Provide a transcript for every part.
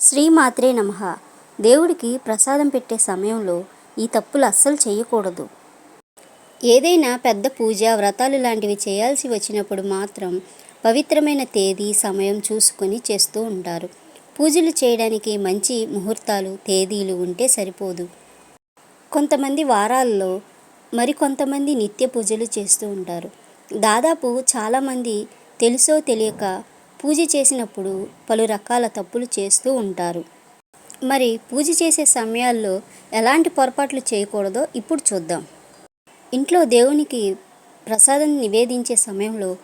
శ్రీమాత్రే నమ. దేవుడికి ప్రసాదం పెట్టే సమయంలో ఈ తప్పులు అస్సలు చేయకూడదు. ఏదైనా పెద్ద పూజ వ్రతాలు లాంటివి చేయాల్సి వచ్చినప్పుడు మాత్రం పవిత్రమైన తేదీ సమయం చూసుకొని చేస్తూ ఉంటారు. పూజలు చేయడానికి మంచి ముహూర్తాలు తేదీలు ఉంటే సరిపోదు. కొంతమంది వారాల్లో మరికొంతమంది నిత్య పూజలు చేస్తూ ఉంటారు. దాదాపు చాలామంది తెలుసో తెలియక పూజ చేసినప్పుడు పలు రకాల తప్పులు చేస్తూ ఉంటారు. మరి పూజ చేసే సమయాల్లో ఎలాంటి పొరపాట్లు చేయకూడదో ఇప్పుడు చూద్దాం. ఇంట్లో దేవునికి ప్రసాదం నివేదించే సమయంలో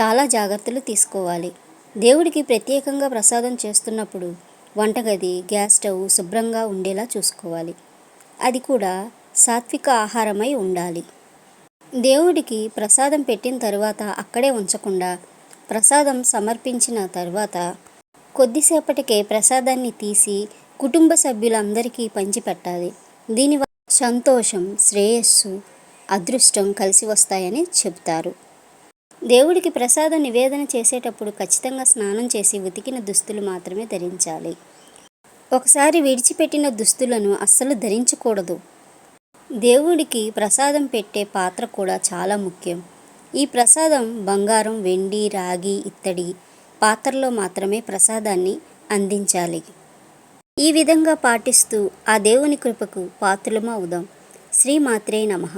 చాలా జాగ్రత్తలు తీసుకోవాలి. దేవుడికి ప్రత్యేకంగా ప్రసాదం చేస్తున్నప్పుడు వంటగది గ్యాస్ స్టవ్ శుభ్రంగా ఉండేలా చూసుకోవాలి. అది కూడా సాత్విక ఆహారమై ఉండాలి. దేవుడికి ప్రసాదం పెట్టిన తర్వాత అక్కడే ఉంచకుండా ప్రసాదం సమర్పించిన తర్వాత కొద్దిసేపటికే ప్రసాదాన్ని తీసి కుటుంబ సభ్యులందరికీ పంచిపెట్టాలి. దీనివల్ల సంతోషం శ్రేయస్సు అదృష్టం కలిసి వస్తాయని చెబుతారు. దేవుడికి ప్రసాదం నివేదన చేసేటప్పుడు ఖచ్చితంగా స్నానం చేసి ఉతికిన దుస్తులు మాత్రమే ధరించాలి. ఒకసారి విడిచిపెట్టిన దుస్తులను అస్సలు ధరించకూడదు. దేవుడికి ప్రసాదం పెట్టే పాత్ర కూడా చాలా ముఖ్యం. ఈ ప్రసాదం బంగారం వెండి రాగి ఇత్తడి పాత్రలో మాత్రమే ప్రసాదాన్ని అందించాలి. ఈ విధంగా పాటిస్తూ ఆ దేవుని కృపకు పాత్రలమవుదాం. శ్రీమాత్రే నమః.